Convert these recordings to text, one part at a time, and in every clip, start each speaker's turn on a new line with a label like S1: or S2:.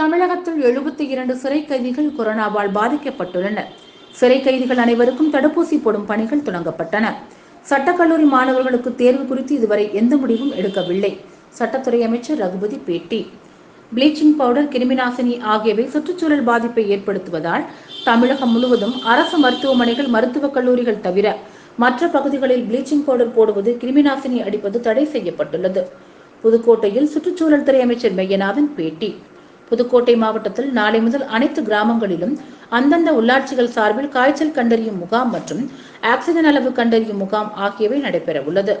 S1: தமிழகத்தில் எழுபத்தி இரண்டு சிறை கைதிகள் கொரோனாவால் பாதிக்கப்பட்டுள்ளனர் சிறை கைதிகள் அனைவருக்கும் தடுப்பூசி போடும் பணிகள் தொடங்கப்பட்டன. சட்டக்கல்லூரி மாணவர்களுக்கு தேர்வு குறித்து இதுவரை எந்த முடிவும் எடுக்கவில்லை. சட்டத்துறை அமைச்சர் ரகுபதி பேட்டி. ப்ளீச்சிங் பவுடர் கிருமிநாசினி ஆகியவை சுற்றுச்சூழல் பாதிப்பை ஏற்படுத்துவதால் தமிழகம் முழுவதும் அரசு மருத்துவமனைகள் மருத்துவக் கல்லூரிகள் தவிர மற்ற பகுதிகளில் ப்ளீச்சிங் பவுடர் போடுவது கிருமிநாசினி அடிப்பது தடை செய்யப்பட்டுள்ளது. புதுக்கோட்டையில் சுற்றுச்சூழல் துறை அமைச்சர் மெய்யனாவின் பேட்டி. புதுக்கோட்டை மாவட்டத்தில் நாளை முதல் அனைத்து கிராமங்களிலும் அந்தந்த உள்ளாட்சிகள் சார்பில் காய்ச்சல் கண்டறியும் முகாம் மற்றும் ஆக்சிஜன் அளவு கண்டறியும் முகாம் ஆகியவை நடைபெற உள்ளது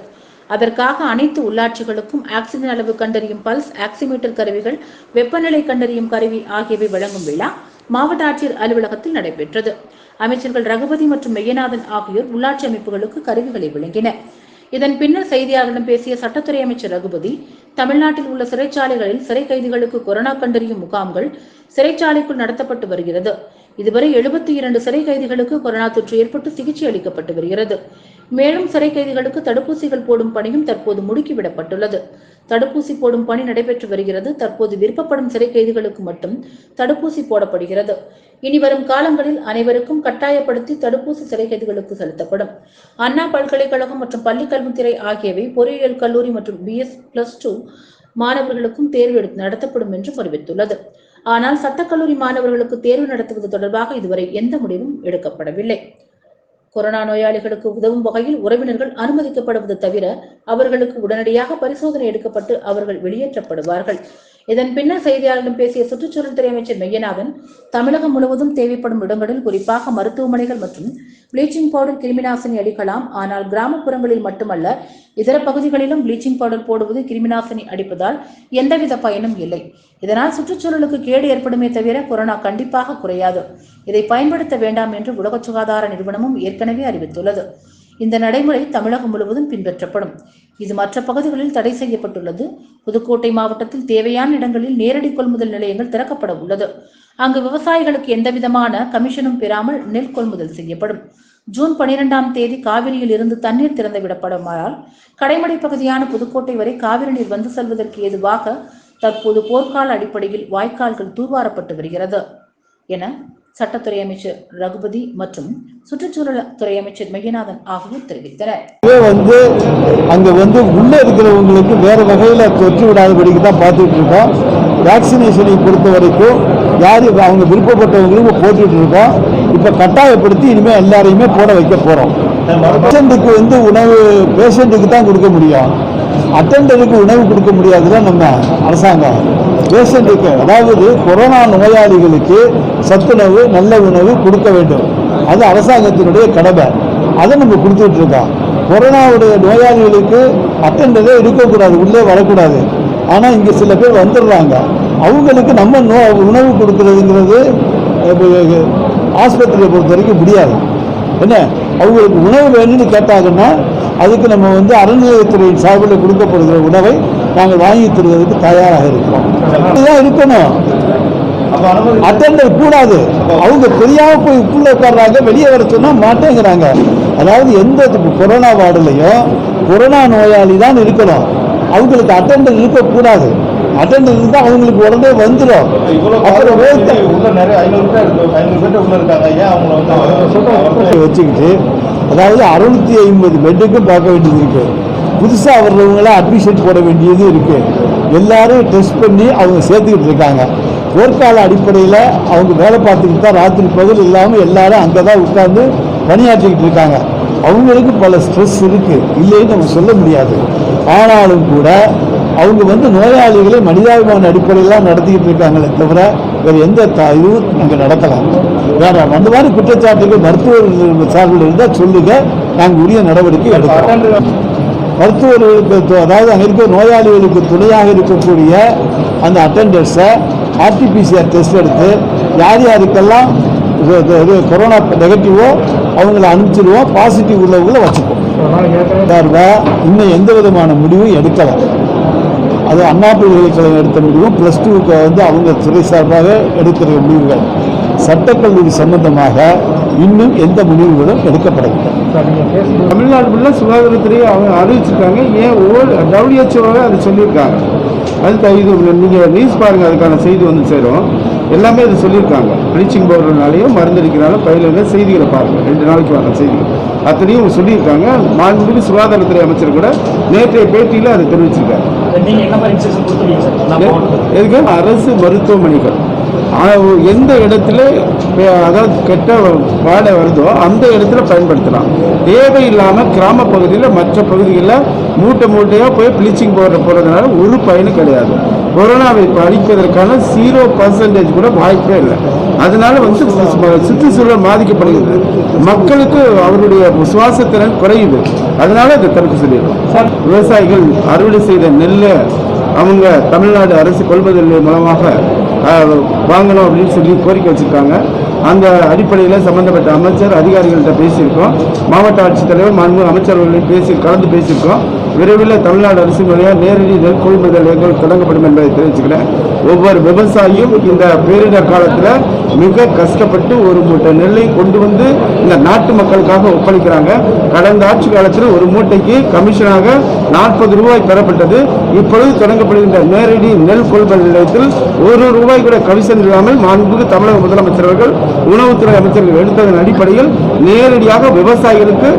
S1: அதற்காக அனைத்து உள்ளாட்சிகளுக்கும் ஆக்சிஜன் அளவு கண்டறியும் பல்ஸ் ஆக்சிமீட்டர் கருவிகள் வெப்பநிலை கண்டறியும் கருவி ஆகியவை வழங்கும் விழா மாவட்ட ஆட்சியர் அலுவலகத்தில் நடைபெற்றது. அமைச்சர்கள் ரகுபதி மற்றும் மெய்யநாதன் ஆகியோர் உள்ளாட்சி அமைப்புகளுக்கு கருவிகளை வழங்கினர். இதன் பின்னர் செய்தியாளர்களிடம் பேசிய சட்டத்துறை அமைச்சர் ரகுபதி தமிழ்நாட்டில் உள்ள சிறைச்சாலைகளில் சிறை கைதிகளுக்கு கொரோனா கண்டறியும் முகாம்கள் சிறைச்சாலைக்குள் நடத்தப்பட்டு வருகிறது. இதுவரை எழுபத்தி இரண்டு சிறை கைதிகளுக்கு கொரோனா தொற்று ஏற்பட்டு சிகிச்சை அளிக்கப்பட்டு வருகிறது. மேலும் சிறை கைதிகளுக்கு தடுப்பூசிகள் போடும் பணியும் தற்போது முடுக்கிவிடப்பட்டுள்ளது. தடுப்பூசி போடும் பணி நடைபெற்று வருகிறது. தற்போது விருப்பப்படும் சிறை கைதிகளுக்கு மட்டும் தடுப்பூசி போடப்படுகிறது. இனி வரும் காலங்களில் அனைவருக்கும் கட்டாயப்படுத்தி தடுப்பூசி சிறை கைதிகளுக்கு செலுத்தப்படும். அண்ணா பல்கலைக்கழகம் மற்றும் பள்ளிக்கல்வித்துறை ஆகியவை பொறியியல் கல்லூரி மற்றும் பிஎஸ் பிளஸ் டூ மாணவர்களுக்கும் தேர்வு எடுத்து நடத்தப்படும் என்றும் அறிவித்துள்ளது. ஆனால் சட்டக்கல்லூரி மாணவர்களுக்கு தேர்வு நடத்துவது தொடர்பாக இதுவரை எந்த முடிவும் எடுக்கப்படவில்லை. கொரோனா நோயாளிகளுக்கு உதவும் வகையில் உறவினர்கள் அனுமதிக்கப்படுவது தவிர அவர்களுக்கு உடனடியாக பரிசோதனை எடுக்கப்பட்டு அவர்கள் வெளியேற்றப்படுவார்கள். இதன் பின்னர் செய்தியாளர்களிடம் பேசிய சுற்றுச்சூழல் துறை அமைச்சர் மெய்யநாதன் தமிழகம் முழுவதும் தேவைப்படும் இடங்களில் குறிப்பாக மருத்துவமனைகள் மற்றும் ப்ளீச்சிங் பவுடர் கிருமிநாசினி அடிக்கலாம். ஆனால் கிராமப்புறங்களில் மட்டுமல்ல இதர பகுதிகளிலும் ப்ளீச்சிங் பவுடர் போடுவது கிருமிநாசினி அடிப்பதால் எந்தவித பயனும் இல்லை. இதனால் சுற்றுச்சூழலுக்கு கேடு ஏற்படுமே தவிர கொரோனா கண்டிப்பாக குறையாது. இதை பயன்படுத்த வேண்டாம் என்று உலக சுகாதார நிறுவனமும் ஏற்கனவே அறிவித்துள்ளது. இந்த நடைமுறை தமிழகம் முழுவதும் பின்பற்றப்படும். இது மற்ற பகுதிகளில் தடை செய்யப்பட்டுள்ளது. புதுக்கோட்டை மாவட்டத்தில் தேவையான இடங்களில் நேரடி கொள்முதல் நிலையங்கள் திறக்கப்பட உள்ளது. அங்கு விவசாயிகளுக்கு எந்தவிதமான கமிஷனும் பெறாமல் நெல் கொள்முதல் செய்யப்படும். ஜூன் பனிரெண்டாம் தேதி காவிரியில் இருந்து தண்ணீர் திறந்து விடப்படுமானால் கடைமடை பகுதியான புதுக்கோட்டை வரை காவிரி நீர் வந்து செல்வதற்கு ஏதுவாக தற்போது போர்க்கால அடிப்படையில் வாய்க்கால்கள் தூர்வாரப்பட்டு வருகிறது. என சட்டத்துறை அமைச்சர் ரகுபதி மற்றும் சுற்றுச்சூழல் துறை அமைச்சர் மெய்யநாதன் ஆகியோர் தெரிவித்தனர்.
S2: வந்து அங்க வந்து உள்ள இருக்கிறவங்களுக்கு வேற வகையில தொற்று விடாதபடிக்கு தான் பார்த்துட்டு இருக்கோம். வேக்சினேஷனை பொறுத்த வரைக்கும் யார் அவங்க விருப்பப்பட்டவங்களுக்கு போட்டுட்டு இருக்கோம். இப்போ கட்டாயப்படுத்தி இனிமேல் எல்லாரையுமே போட வைக்க போகிறோம் பேஷண்ட்டுக்கு வந்து உணவு பேஷண்ட்டுக்கு தான் கொடுக்க முடியும். அட்டண்டருக்கு உணவு கொடுக்க முடியாதுதான் நம்ம அரசாங்கம் பேஷண்ட்டுக்கு அதாவது கொரோனா நோயாளிகளுக்கு சத்துணவு நல்ல உணவு கொடுக்க வேண்டும். அது அரசாங்கத்தினுடைய கடமை. அதை நம்ம கொடுத்துட்டு இருக்கோம் கொரோனாவுடைய நோயாளிகளுக்கு அட்டண்டதே இருக்கக்கூடாது உள்ளே வரக்கூடாது. ஆனால் இங்கே சில பேர் வந்துடுறாங்க. அவங்களுக்கு நம்ம நோ உணவு கொடுக்கறதுங்கிறது ஆஸ்பத்திரியை பொறுத்த வரைக்கும் முடியாது. என்ன? அவங்களுக்கு உணவு வேணும்னு கேட்டாங்கன்னா அதுக்கு நம்ம வந்து அறநிலையத்துறையின் சார்பில் கொடுக்கப்படுகிற உணவை நாங்கள் வாங்கி தருவதற்கு தயாராக இருக்கிறோம். இதுதான் இருக்கணும். அட்டெண்டர் கூடாது. அவங்க தெரியாம போய் உள்ள உட்கார்றாங்க வெளியே வர சொன்னா மாட்டேங்கிறாங்க. அதாவது எந்த கொரோனா வார்டுலையும் கொரோனா நோயாளி தான் இருக்கணும். அவங்களுக்கு அட்டெண்டர் இருக்கக்கூடாது. அட்டெண்டர் இருந்தால் அவங்களுக்கு உடனே வந்துடும் அப்புறம்
S3: நிறைய ஐநூறு இருக்காங்க அவங்கள
S2: வச்சுக்கிட்டு அதாவது அறுநூத்தி ஐம்பது பெட்டுக்கும் பார்க்க வேண்டியது இருக்கு. புதுசாக வர்றவங்கள அட்மிஷன் போட வேண்டியது இருக்கு. எல்லாரும் டெஸ்ட் பண்ணி அவங்க சேர்த்துக்கிட்டு இருக்காங்க. போர்க்கால அடிப்படையில் அவங்க வேலை பார்த்துக்கிட்டு தான் ராத்திரி பகல் இல்லாமல் எல்லாரும் அங்கே தான் உட்கார்ந்து பணியாற்றிக்கிட்டு இருக்காங்க. அவங்களுக்கு பல ஸ்ட்ரெஸ் இருக்கு. இல்லைன்னு நம்ம சொல்ல முடியாது. ஆனாலும் கூட அவங்க வந்து நோயாளிகளை மனிதாபிமான அடிப்படையில் நடத்திக்கிட்டு இருக்காங்களே தவிர வேறு எந்த இதுவும் அங்கே நடத்தலாம் வேற அந்த மாதிரி குற்றச்சாட்டுகள் மருத்துவர்கள் சார்பில் இருந்தால் சொல்லுங்க. நாங்கள் உரிய நடவடிக்கை எடுக்கிறோம். மருத்துவர்களுக்கு அதாவது அங்கே இருக்க நோயாளிகளுக்கு துணையாக இருக்கக்கூடிய அந்த அட்டண்டர்ஸை ஆர்டிபிசிஆர் டெஸ்ட் எடுத்து யார் யாருக்கெல்லாம் இது இது- கொரோனா நெகட்டிவோ அவங்கள அனுப்பிச்சிடுவோம் பாசிட்டிவ் உள்ளவங்கள வச்சுப்போம். இன்னும் எந்த விதமான முடிவும் எடுக்கலை. அது அண்ணா பல்கலைக்கழகம் எடுத்த முடிவும் ப்ளஸ் டூக்கு வந்து அவங்க துறை சார்பாக எடுக்கிற முடிவுகள். சட்டக்கல்லூரி சம்பந்தமாக இன்னும் எந்த முடிவுகளும் எடுக்கப்படவில்லை.
S4: தமிழ்நாடு ஃபுல்லாக சுகாதாரத்துறையை அவங்க அறிவிச்சிருக்காங்க. ஏன் ஓல் டபிள்யூஹெச்ஓவே அதை சொல்லியிருக்காங்க. அது இது நீங்கள் நியூஸ் பாருங்கள் அதுக்கான செய்தி வந்து சேரும். எல்லாமே இது சொல்லியிருக்காங்க. ப்ளீச்சிங் பவுடர்னாலையும் மருந்தடிக்கிறனால பயிலுங்க செய்திகளை பாருங்கள் ரெண்டு நாளைக்கு வர செய்திகள். அத்தனையும் சொல்லியிருக்காங்க. மாண்புமிகு சுகாதாரத்துறை அமைச்சர் கூட நேற்றைய பேட்டியில் அதை தெரிவிச்சிருக்காங்க எதுக்கு? அரசு மருத்துவமனைகள். எந்த இடத்துல அதாவது கெட்ட வாடை வருதோ அந்த இடத்துல பயன்படுத்தலாம். தேவையில்லாமல் கிராம பகுதியில் மற்ற பகுதிகளில் மூட்டை மூட்டையாக போய் ப்ளீச்சிங் பவுடர் போடுறதுனால ஒரு பயனும் கிடையாது. கொரோனாவை அழிப்பதற்கான ஜீரோ பர்சன்டேஜ் கூட வாய்ப்பே இல்லை. அதனால வந்து சுற்றுச்சூழல் பாதிக்கப்படுகிறது. மக்களுக்கு அவருடைய சுவாசத்திறன் குறையுது. அதனால இதை தடுக்க சொல்லிடுறோம் விவசாயிகள் அறுவடை செய்த நெல்லை அவங்க தமிழ்நாடு அரசு கொள்முதல் மூலமாக வாங்கணும் அப்படின்னு சொல்லி கோரிக்கை வச்சுருக்காங்க. அந்த அடிப்படையில் சம்பந்தப்பட்ட அமைச்சர் அதிகாரிகள்கிட்ட பேசியிருக்கோம். மாவட்ட ஆட்சித்தலைவர் மாண்பு அமைச்சர்களையும் பேசி கலந்து பேசியிருக்கோம். விரைவில் தமிழ்நாடு அரசு வழியாக நேரடி நெல் கொள்முதல் நிலையங்கள் தொடங்கப்படும் என்பதை தெரிவிச்சுக்கிறேன். ஒவ்வொரு விவசாயியும் இந்த பேரிடர் காலத்தில் மிக கஷ்டப்பட்டு ஒரு மூட்டை நெல்லை கொண்டு வந்து இந்த நாட்டு மக்களுக்காக ஒப்படைக்கிறாங்க. கடந்த ஆட்சி காலத்தில் ஒரு மூட்டைக்கு கமிஷனாக நாற்பது ரூபாய் பெறப்பட்டது. இப்பொழுது தொடங்கப்படுகின்ற நேரடி நெல் கொள்முதல் நிலையத்தில் ஒரு ரூபாய் கூட கமிஷன் இல்லாமல் மாண்புக்கு தமிழக முதலமைச்சர் அவர்கள் உணவுத்துறை அமைச்சர்கள் எடுத்ததன் அடிப்படையில் நேரடியாக விவசாயிகளுக்கு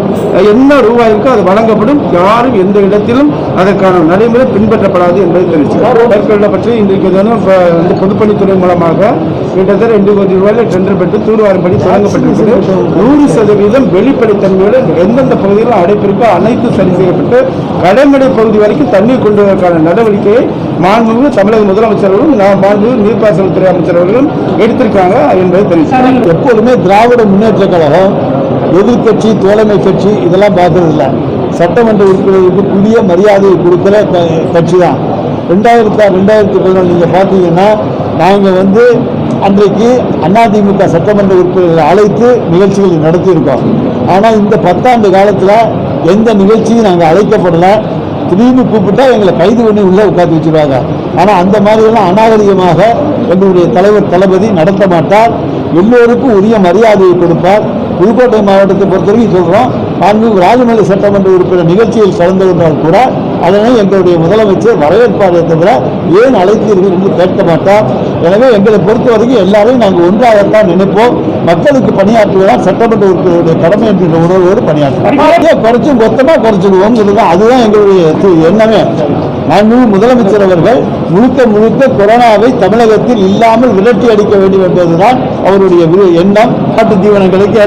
S4: என்ன ரூபாய் அது வழங்கப்படும். யாரும் எந்த இடத்திலும் அதற்கான நடைமுறை பின்பற்றப்படாது என்பதை தெரிவித்தார் மேற்கொள்ள பற்றி இன்றைக்கு தினம் வந்து பொதுப்பணித்துறை மூலமாக கிட்டத்தட்ட ரெண்டு கோடி ரூபாயில் டெண்டர் பெற்று தூர்வாரும்படி தொடங்கப்பட்டிருக்கிறது நூறு சதவீதம் வெளிப்படைத்தன்மையோடு எந்தெந்த பகுதிகளில் அடைப்பு அனைத்து சரி செய்யப்பட்டு கடைமடை பகுதி வரைக்கும் தண்ணீர் கொண்டு வருவதற்கான நடவடிக்கையை மாண்புமிகு தமிழக முதலமைச்சர்களும் நான் மாண்புமிகு நீர்ப்பாசனத்துறை அமைச்சர் அவர்களும் எடுத்திருக்காங்க என்பதை தெரிவித்தார் எப்போதுமே திராவிட முன்னேற்ற கழகம் எதிர்கட்சி தோழமை கட்சி இதெல்லாம் பார்க்கறதில்ல. இல்லை சட்டமன்ற உறுப்பினர்களுக்கு புதிய மரியாதையை கொடுக்குற க- கட்சி தான் ரெண்டாயிரத்தி ரெண்டாயிரத்தி பதினொன்று நீங்கள் பார்த்தீங்கன்னா நாங்கள் வந்து அன்றைக்கு அதிமுக சட்டமன்ற உறுப்பினர்களை அழைத்து நிகழ்ச்சிகளை நடத்தியிருக்கோம். ஆனால் இந்த பத்தாண்டு காலத்தில் எந்த நிகழ்ச்சியும் நாங்கள் அழைக்கப்படலை. திடீர்னு கூப்பிட்டா எங்களை கைது பண்ணி உள்ளே உட்காந்து வச்சுருவாங்க. ஆனால் அந்த மாதிரியெல்லாம் அநாகரிகமாக எங்களுடைய தலைவர் தளபதி நடத்த மாட்டார். எல்லோருக்கும் உரிய மரியாதையை கொடுப்பார். புதுக்கோட்டை மாவட்டத்தை பொறுத்தவரைக்கும் சொல்கிறோம் நான்கு ராஜமலை சட்டமன்ற உறுப்பினர் நிகழ்ச்சியில் கலந்து கொண்டால் கூட அதனை எங்களுடைய முதலமைச்சர் வரவேற்பாரே தவிர ஏன் அழைத்தீர்கள் என்று கேட்க மாட்டார். எனவே எங்களை பொறுத்த வரைக்கும் எல்லாரையும் நாங்கள் ஒன்றாகத்தான் நினைப்போம். மக்களுக்கு பணியாற்றுவதால் சட்டமன்ற உறுப்பினருடைய கடமை என்கின்ற உணர்வோடு பணியாற்றுவோம். குறைச்சும் மொத்தமாக குறைச்சிடுவோம் அதுதான் எங்களுடைய எண்ணமே மாண்பு முதலமைச்சர் அவர்கள் முழுக்க முழுக்க கொரோனாவை தமிழகத்தில் இல்லாமல் விரட்டி அடிக்க வேண்டும் என்பதுதான் அவருடைய எண்ணம். காட்டு தீவனங்களுக்கு